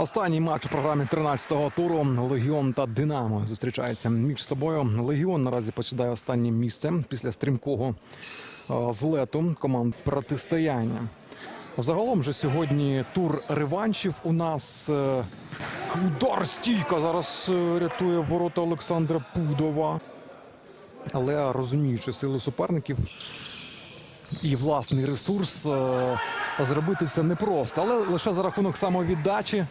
Останній матч у програмі 13-го туру Легіон та Динамо зустрічаються між собою. Легіон наразі посідає останнє місце після стрімкого е, злету команд протистояння. Загалом же сьогодні тур реваншів у нас е, удар стійка зараз е, рятує ворота Олександра Пудова. Але розуміючи сили суперників і власний ресурс, зробити це непросто. Але лише за рахунок самовіддачі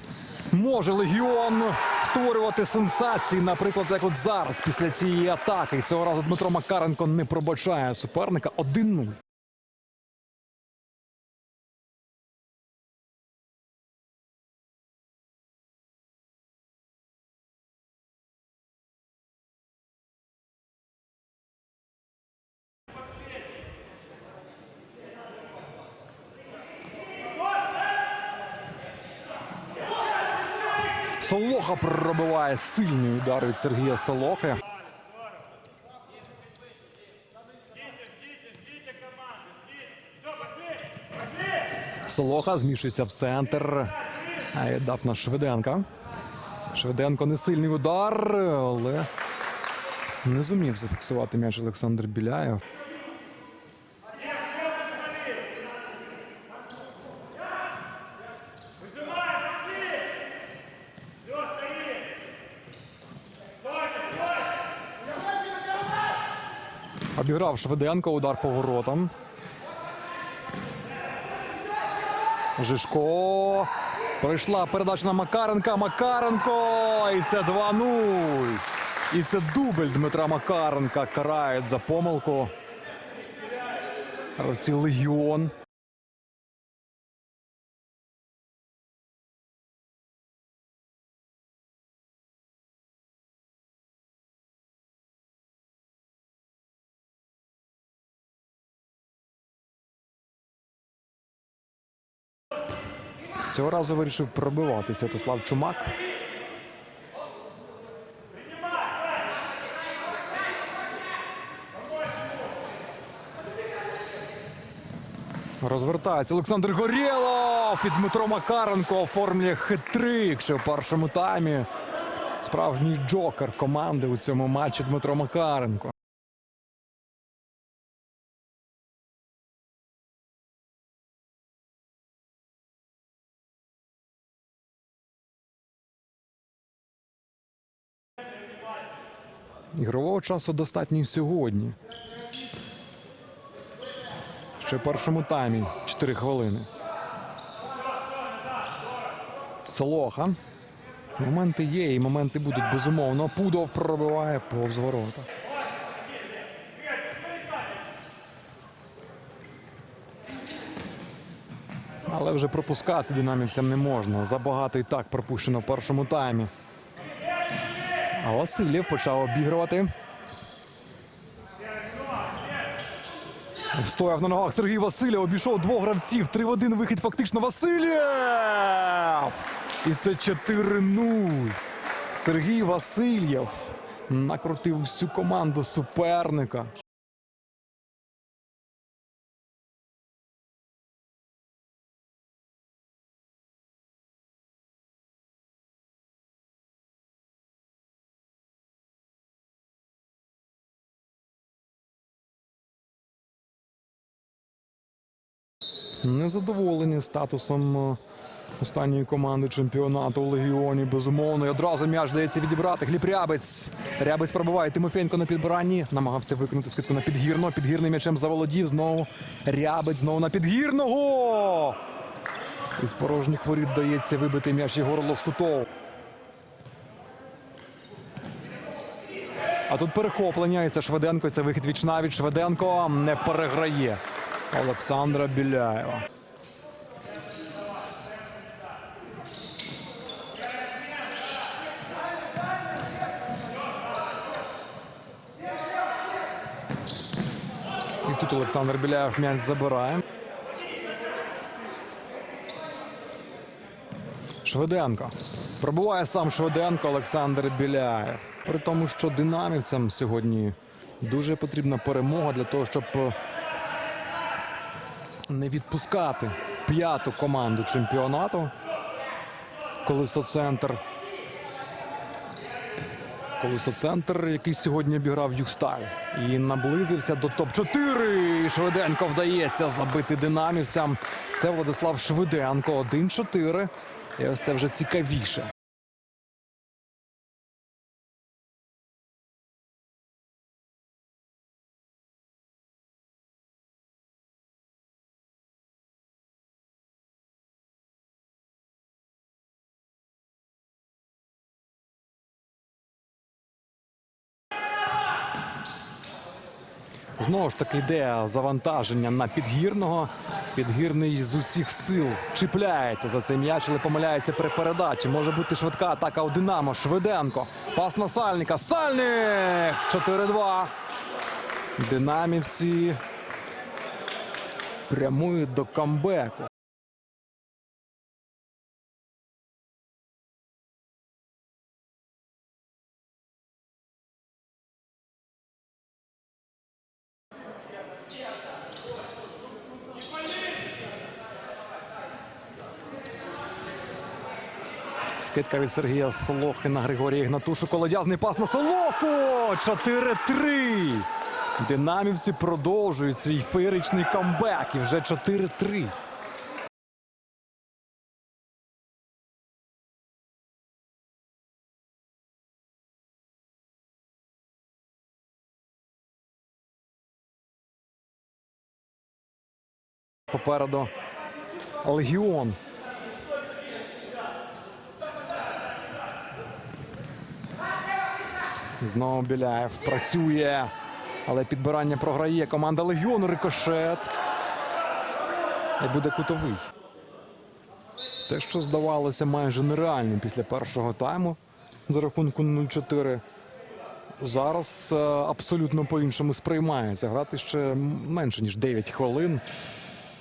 може легіон створювати сенсації. Наприклад, як от зараз, після цієї атаки. Цього разу Дмитро Макаренко не пробачає суперника 1-0. Солоха пробиває сильний удар від Сергія Солохи. Солоха змішується в центр. А віддав на Швиденка. Швиденко не сильний удар, але не зумів зафіксувати м'яч Олександр Біляєв. Обіграв Швиденко, удар по воротам. Жишко. Прийшла передача на Макаренка. Макаренко! І це 2-0. І це дубль Дмитра Макаренка. Карають за помилку. Гравці Легіон. Цього разу вирішив пробивати Святослав Чумак. Розвертається Олександр Горєлов і Дмитро Макаренко оформлює хитрик ще в першому таймі. Справжній джокер команди у цьому матчі Дмитро Макаренко. Ігрового часу достатньо сьогодні. Ще в першому таймі 4 хвилини. Солоха. Моменти є, і моменти будуть безумовно. Пудов пробиває повз ворота. Але вже пропускати динамівцям не можна. Забагато і так пропущено в першому таймі. А Васильєв почав обігрувати. Встояв на ногах Сергій Васильєв, обійшов двох гравців. Три в один вихід фактично Васильєв. І це 4-0. Сергій Васильєв накрутив всю команду суперника. Незадоволені статусом е, останньої команди чемпіонату у Легіоні. Безумовно, і одразу м'яч дається відібрати. Гліб Рябець. Рябець пробиває Тимофєнко на підбиранні. Намагався виконати скидку на підгірно. Підгірний м'ячем заволодів. Знову Рябець знову на підгірного. Із порожніх воріт дається вибити м'яч Єгору Лоскутов. А тут перехоплення, і це Шведенко, і це вихід віч навіть. Шведенко не переграє Олександра Біляєва. І тут Олександр Біляєв м'яч забирає. Шведенко. Пробуває сам Шведенко Олександр Біляєв. При тому, що динамівцям сьогодні дуже потрібна перемога для того, щоб не відпускати п'яту команду чемпіонату. Колесо-центр. Колесо-центр, який сьогодні обіграв Югсталь. І наблизився до топ-4. І Швиденко вдається забити динамівцям. Це Владислав Швиденко. 1-4. І ось це вже цікавіше. Знову ж таки йде завантаження на підгірного. Підгірний з усіх сил чіпляється за цей м'яч, але помиляється при передачі. Може бути швидка атака у Динамо. Швиденко. Пас на Сальника. Сальник! 4-2. Динамівці прямують до камбеку. Скидка від Сергія Солохи на Григорія Ігнатушу. Колодязний пас на Солоху! 4-3. Динамівці продовжують свій феєричний камбек. І вже 4-3. Попереду Легіон. Знову Біляєв працює, але підбирання програє. Команда Легіон рикошет. І буде кутовий. Те, що здавалося майже нереальним після першого тайму за рахунку 0-4. Зараз е, абсолютно по-іншому сприймається. Грати ще менше, ніж 9 хвилин.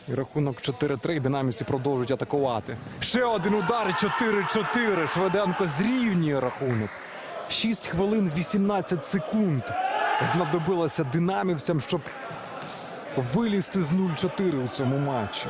І рахунок 4-3. Динамівці продовжують атакувати. Ще один удар. 4-4. Шведенко зрівнює рахунок. 6 хвилин 18 секунд знадобилося динамівцям, щоб вилізти з 0-4 у цьому матчі.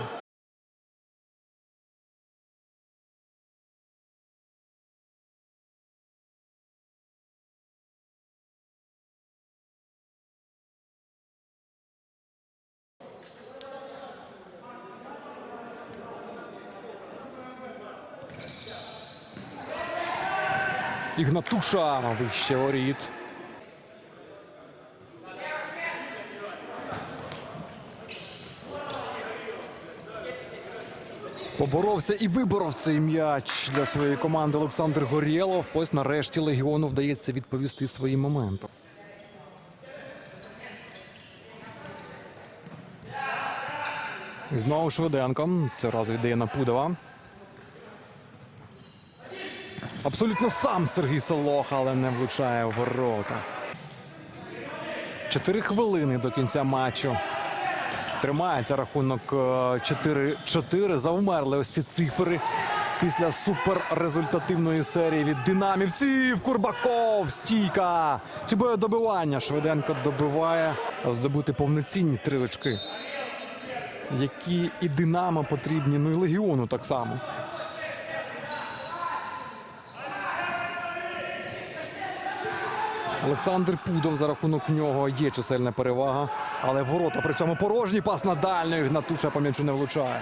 Ігнатуша вище воріт. Поборовся і виборов цей м'яч для своєї команди Олександр Горєлов. Ось нарешті легіону вдається відповісти своїм моментом. Знову Швиденко. Цього разу віддає на Пудова. Абсолютно сам Сергій Солох, але не влучає в ворота. Чотири хвилини до кінця матчу. Тримається рахунок е, 4-4. Завмерли ось ці цифри після суперрезультативної серії від динамівців. Курбаков, стійка. Чи буде добивання? Швиденко добиває здобути повноцінні три очки, які і Динамо потрібні, ну і Легіону так само. Олександр Пудов за рахунок нього є чисельна перевага, але ворота при цьому порожні пас на дальню. Гнатуша по м'ячу не влучає.